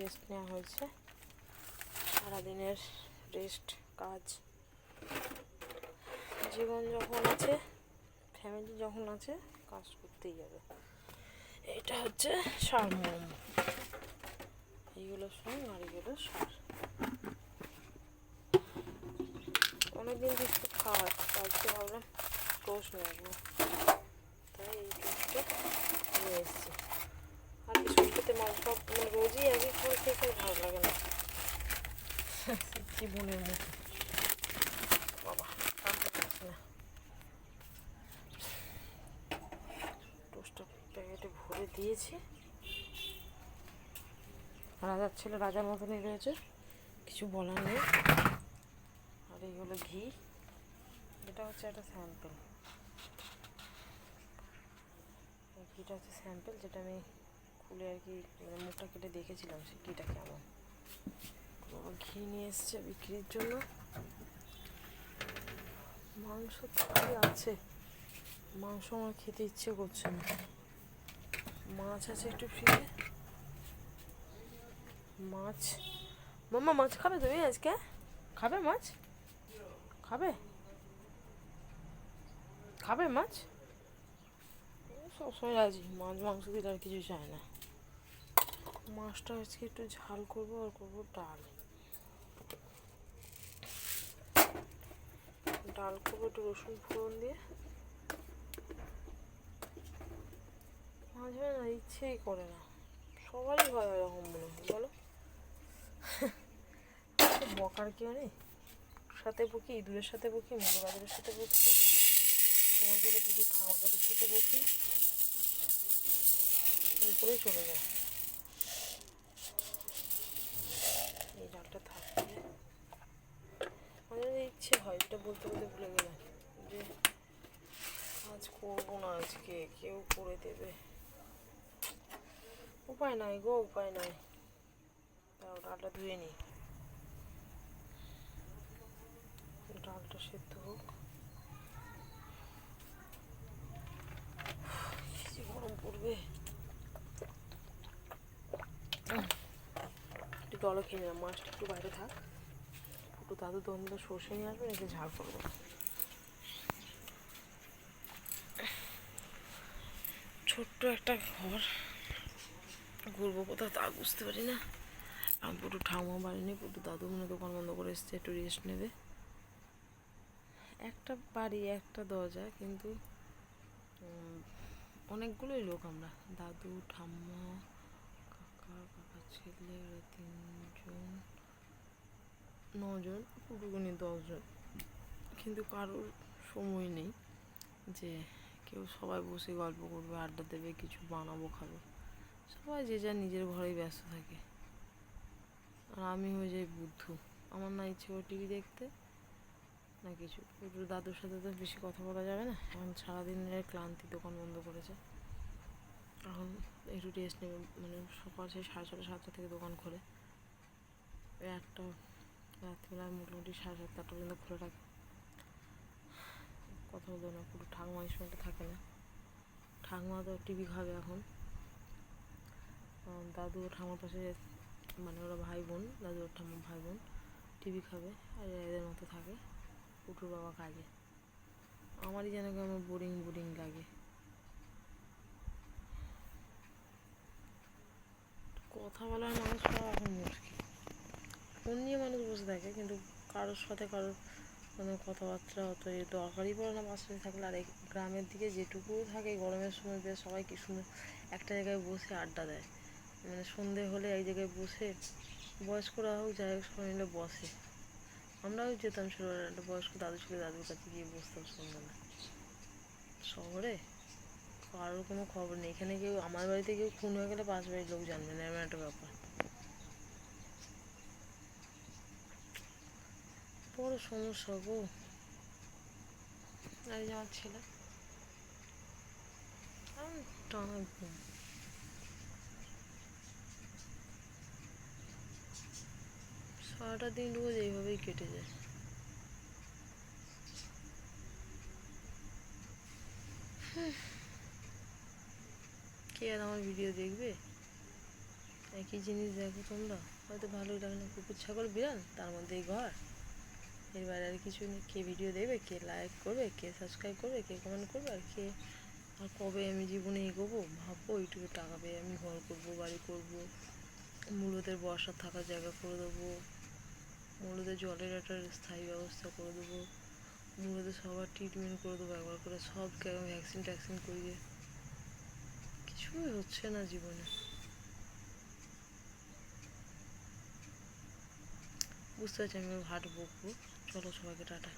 Rest নেওয়া হয়েছে। সারাদিনের রেস্ট কাজ, জীবন যখন আছে ফ্যামিলি যখন আছে, কাজ করতেই যাবে এটা হচ্ছে সারমর্ম এইগুলো সং আর এইগুলো সার। অনেকদিন বিস্কুট খাওয়া আজকে ভাবলাম টোস্ট আসব তাই এই টোস্টটা নিয়ে আর বিস্কুট খেতে সব মানে রোজই একই খাবার খেয়ে খেয়ে ভালো লাগে না জীবনের মতো বাবা টানতে পারছি না টোস্টটা প্যাকেটে ভরে দিয়েছি। রাজার ছেলে রাজার মতনই রয়েছে, কিছু বলার নেই। আর এই হলো ঘি। এটা হচ্ছে একটা স্যাম্পেল ঘিটা হচ্ছে স্যাম্পেল যেটা আমি খুলে আর কি মানে মুখটা কেটে দেখেছিলাম, সে ঘিটা কেমন। বাবা নিয়ে এসছে বিক্রির জন্য। মাংস তো আছে। মাংস আমার খেতে ইচ্ছে করছে না। মাছ আছে একটু ফ্রিজে। মাছ। মাম্মা, মাছ খাবে তুমি আজকে? খাবে মাছ? খাবে? খাবে মাছ? সবসময় রাজি। মাছ, মাংস দিলে আর কিছু চায় না। মাছটা আজকে একটু ঝাল করব আর করব ডাল। করব একটু রসুন ফোড়ন দিয়ে। মাঝে না ইচ্ছেই করে না। সবারই হয় এরকম মনে হয়, বলো? বকার কেউ নেই? সাথে বকি, ইঁদুরের সাথে বকি মুরগাদের সাথে বকি সময় করে পুরো ঠাকুমাদের সাথে বকি, এরপরেই চলে যায়। এই ডালটা থাকবে। আমাদের ইচ্ছে হয়। বলতে বলতে ভুলে গেলাম যে কাজ করব না আজকে, কেউ করে দেবে। উপায় নাই গো, উপায় নাই। তাও ডালটা ধুয়ে নিই ডালটা সেদ্ধ হোক। গরম পড়বে। একটু জলও খেয়ে নিলাম, মাছটা একটু বাইরে থাক। একটু দাদু দোকান সর্ষে নিয়ে আসবে এসে ঝাল করব। ছোট্ট একটা ঘর। ঘুরবো কোথাও, তা বুঝতে পারি না। আমি পুরো ঠাকুমা বাড়ি নেই পুরো দাদু মনে দোকান বন্ধ করে এসছে, একটু রেস্ট নেবে। একটা বাড়ি, একটা দরজা, কিন্তু অনেকগুলোই লোক আমরা। দাদু, ঠাম্মা, কাকা কাকার ছেলে তিনজন। নজন পুরোগুনি দশজন। কিন্তু কারোর সময় নেই যে কেউ সবাই বসে গল্প করবে, আড্ডা দেবে, কিছু বানাবো, খাব। সবাই যে যার নিজের ঘরেই ব্যস্ত থাকে। আর আমি হয়ে যাই বুদ্ধু। আমার না ইচ্ছে করে টিভি দেখতে, না কিছু। একটু দাদুর সাথে তো বেশি কথা বলা যাবে না। এখন সারাদিনের ক্লান্তি দোকান বন্ধ করেছে। এখন একটু রেস্ট নেবে। মানে সকাল সেই সাড়ে ছটা, সাতটা থেকে দোকান খোলে। একটা রাত্রিবেলা মোটামুটি সাড়ে সাতটা পর্যন্ত খুলে রাখে কথা বলতো না, পুরো ঠাকুমা এই সময়টা থাকে না। ঠাকুমা তো টিভি খাবে এখন। দাদু ও ঠাকুমার পাশে মানে ওরা ভাই বোন দাদু ওর ঠাকুমা ভাই বোন টিভি খাবে, আর এদের মতো থাকে। পুটুর বাবা কাজে। আমারই যেন কেমন বোরিং বোরিং লাগে। কথা বলার মানুষ এখন মুশকিল। ফোন নিয়ে মানুষ বসে থাকে, কিন্তু কারোর সাথে কারোর কোনো কথাবার্তা অত এ দরকারই পড়ে না বাসায় থাকলে। আর এই গ্রামের দিকে যেটুকু থাকে গরমের সময় বেশ সবাই কি সুন্দর একটা জায়গায় বসে আড্ডা দেয়। মানে সন্ধে হলে এক জায়গায় বসে বয়স্করা হোক, যাই হোক, সবাই মিলে বসে। আমরাও যেতাম ছোটোবেলা একটা বয়স্ক দাদু ছিল, দাদুর কাছে গিয়ে বসতাম সন্ধ্যাবেলা। শহরে কারোর কোনো খবর নেই। এখানে কেউ, আমার বাড়িতে কেউ খুন হয়ে গেলে পাশ বাড়ির লোক জানবে না এমন একটা ব্যাপার। বড় সমস্যা গো। আর আমার ছেলে। টানা ঘুম সারাটা দিন রোজ এইভাবেই কেটে যায়। কে আর আমার ভিডিও দেখবে? একই জিনিস দেখো তোমরা। হয়তো ভালোই লাগে না কুকুর, ছাগল, বিড়াল, তার মধ্যে এই ঘর। এর বাইরে আর কিছু নেই। কে ভিডিও দেবে, কে লাইক করবে, কে সাবস্ক্রাইব করবে, কে কমেন্ট করবে, আর কে, আর কবে আমি জীবনে এগোবো? ভাববো, এইটুকু টাকা পেয়ে আমি ঘর করব, বাড়ি করব, মূলদের বসার থাকার জায়গা করে দেবো, মূলদের জলের একটা স্থায়ী ব্যবস্থা করে দেবো, মূলদের সবার ট্রিটমেন্ট করে দেবো, একবার করে সব ভ্যাকসিন ট্যাকসিন করিয়ে। কিছুই হচ্ছে না জীবনে। বুঝতে পারছি আমি হাট চলো সবাইকে টাটা।